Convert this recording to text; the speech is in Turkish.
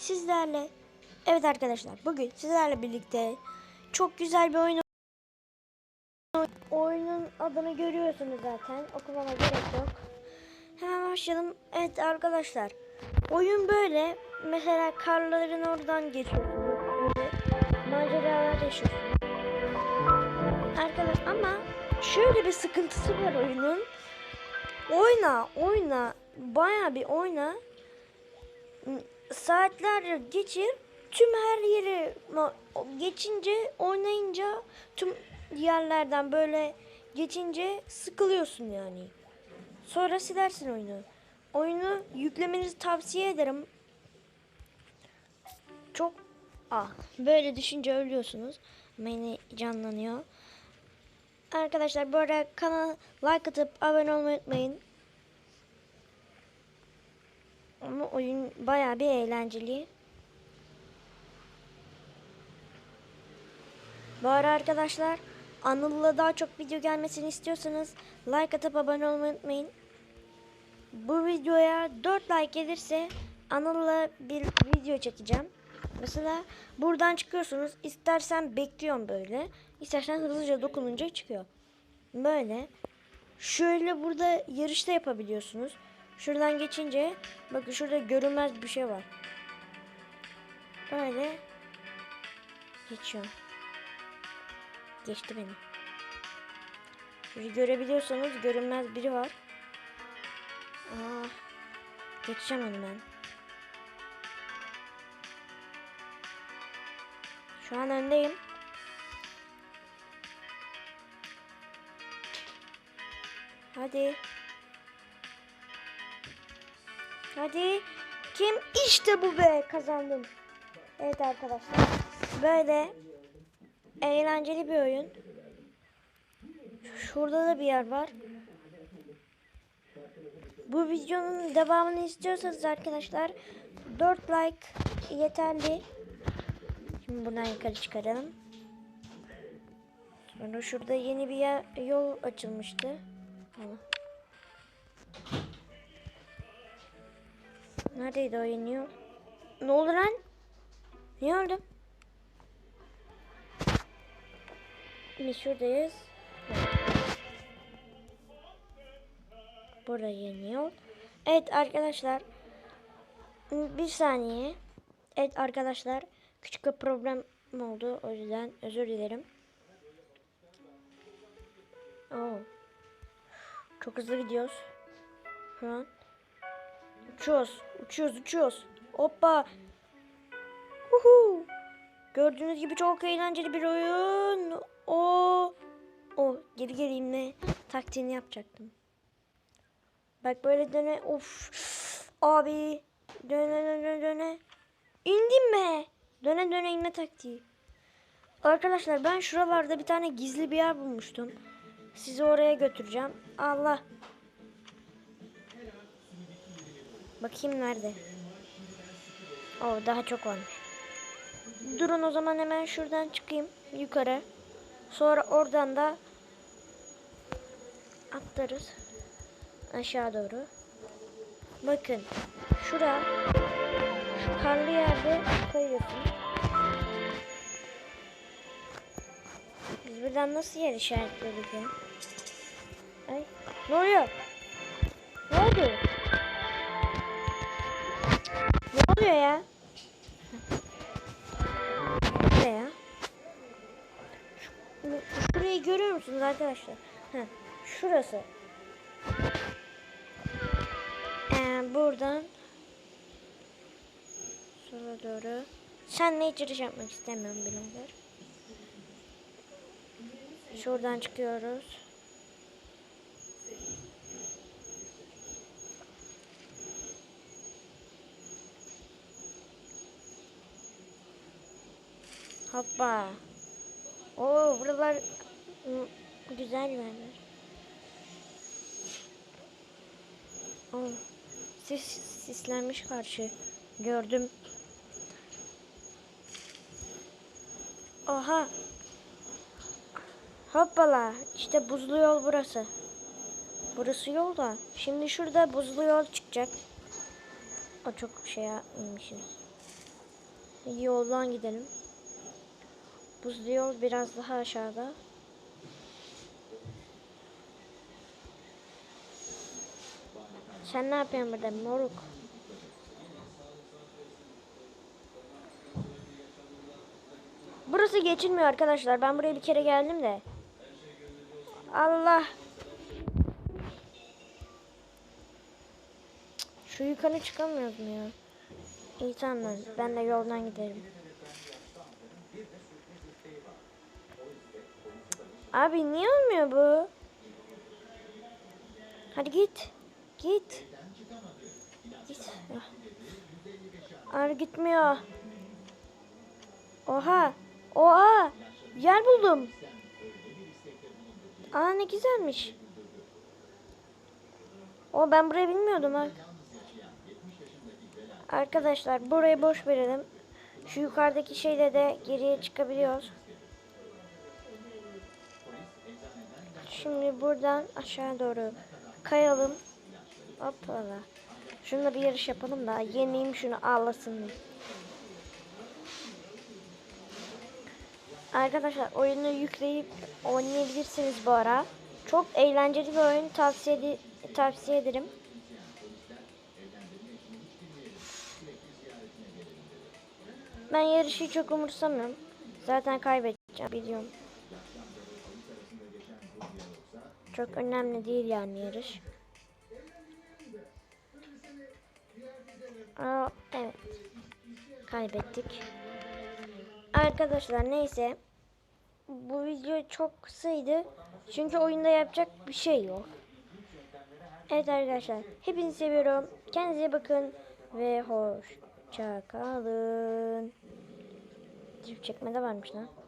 sizlerle Evet arkadaşlar bugün sizlerle birlikte çok güzel bir oyun Oyunun adını görüyorsunuz zaten okumama gerek yok. Hemen başlayalım. Evet arkadaşlar Oyun böyle. Mesela karların oradan geçiyorsunuz maceralar yaşıyorsunuz Arkadaş ama şöyle bir sıkıntısı var oyunun. Oyna oyna baya bir oyna saatlerce geçir tüm her yeri geçince oynayınca tüm yerlerden böyle geçince sıkılıyorsun yani. Sonra silersin oyunu. Oyunu yüklemenizi tavsiye ederim. Çok ah böyle düşünce ölüyorsunuz. Beni canlanıyor. Arkadaşlar bu arada kanala like atıp abone olmayı unutmayın. Ama oyun bayağı bir eğlenceli. Bu ara arkadaşlar Anıl'la daha çok video gelmesini istiyorsanız like atıp abone olmayı unutmayın. Bu videoya 4 like gelirse Anıl'la bir video çekeceğim. Mesela buradan çıkıyorsunuz. İstersen bekliyorum böyle. İstersen hızlıca dokununca çıkıyor. Böyle. Şöyle burada yarışta yapabiliyorsunuz. Şuradan geçince bakın şurada görünmez bir şey var. Böyle geçiyorum. Geçti beni. Şurayı görebiliyorsanız görünmez biri var. Aa, geçeceğim onu ben. Şu an öndeyim. Hadi. Hadi. Kim? İşte bu be. Kazandım. Evet arkadaşlar. Böyle eğlenceli bir oyun. Şurada da bir yer var. Bu videonun devamını istiyorsanız arkadaşlar 4 like yeterli. Şimdi buradan yukarı çıkaralım. Sonra şurada yeni bir yer, yol açılmıştı. Tamam. Neredeydi o yeni yol? Ne oldu lan? Niye öldüm? Biz şuradayız. Burada yeni. Evet arkadaşlar. Bir saniye. Evet arkadaşlar. Küçük bir problem oldu. O yüzden özür dilerim. Oo. Çok hızlı gidiyoruz. Şu an. Uçuyoruz. Uçuyoruz. Uçuyoruz. Hoppa. Uhu. Gördüğünüz gibi çok eğlenceli bir oyun. O. O. Geri geleyim ne taktiğini yapacaktım. Bak böyle döne. Of. Abi. Döne döne döne. İndim mi? Döne döne inme taktiği. Arkadaşlar ben şuralarda bir tane gizli bir yer bulmuştum. Sizi oraya götüreceğim. Allah. Bakayım nerede. Oo daha çok varmış. Durun o zaman hemen şuradan çıkayım yukarı. Sonra oradan da atlarız aşağı doğru. Bakın şura şu karlı yerde kayıyorsun. Biz buradan nasıl yer işaretledik ya? Ay ne oluyor? Ne oldu? Oluyor ya? Ne ya? Şu- Şurayı görüyor musunuz arkadaşlar? Heh, şurası. Ee, buradan sola doğru. Sen ne içeriş yapmak istemiyorum birader. Şuradan çıkıyoruz. Hoppa. Oo buralar güzel yerler. Oo, sis sislenmiş karşı. Gördüm. Oha. Hoppala. İşte buzlu yol burası. Burası yol da. Şimdi şurada buzlu yol çıkacak. O çok şey yapmışız. Yoldan gidelim. Buzlu yol biraz daha aşağıda. Sen ne yapıyorsun burada moruk? Burası geçilmiyor arkadaşlar. Ben buraya bir kere geldim de. Allah. Şu yukarı çıkamıyoruz ya? İyi tamam. Ben de yoldan giderim. Abi niye olmuyor bu? Hadi git. Git. Git. Ah. Abi gitmiyor. Oha. Oha. Yer buldum. Aa ne güzelmiş. O ben burayı bilmiyordum ha. Arkadaşlar burayı boş verelim. Şu yukarıdaki şeyle de geriye çıkabiliyoruz. Şimdi buradan aşağı doğru kayalım. Hoppala. Şununla bir yarış yapalım da yeneyim şunu ağlasın. Arkadaşlar oyunu yükleyip oynayabilirsiniz bu ara. Çok eğlenceli bir oyun tavsiye, tavsiye ederim. Ben yarışı çok umursamıyorum. Zaten kaybedeceğim biliyorum. Çok önemli değil yani yarış. Aa, evet. Kaybettik. Arkadaşlar neyse. Bu video çok kısaydı. Çünkü oyunda yapacak bir şey yok. Evet arkadaşlar. Hepinizi seviyorum. Kendinize bakın. Ve hoşça kalın. Çift çekmede varmış lan.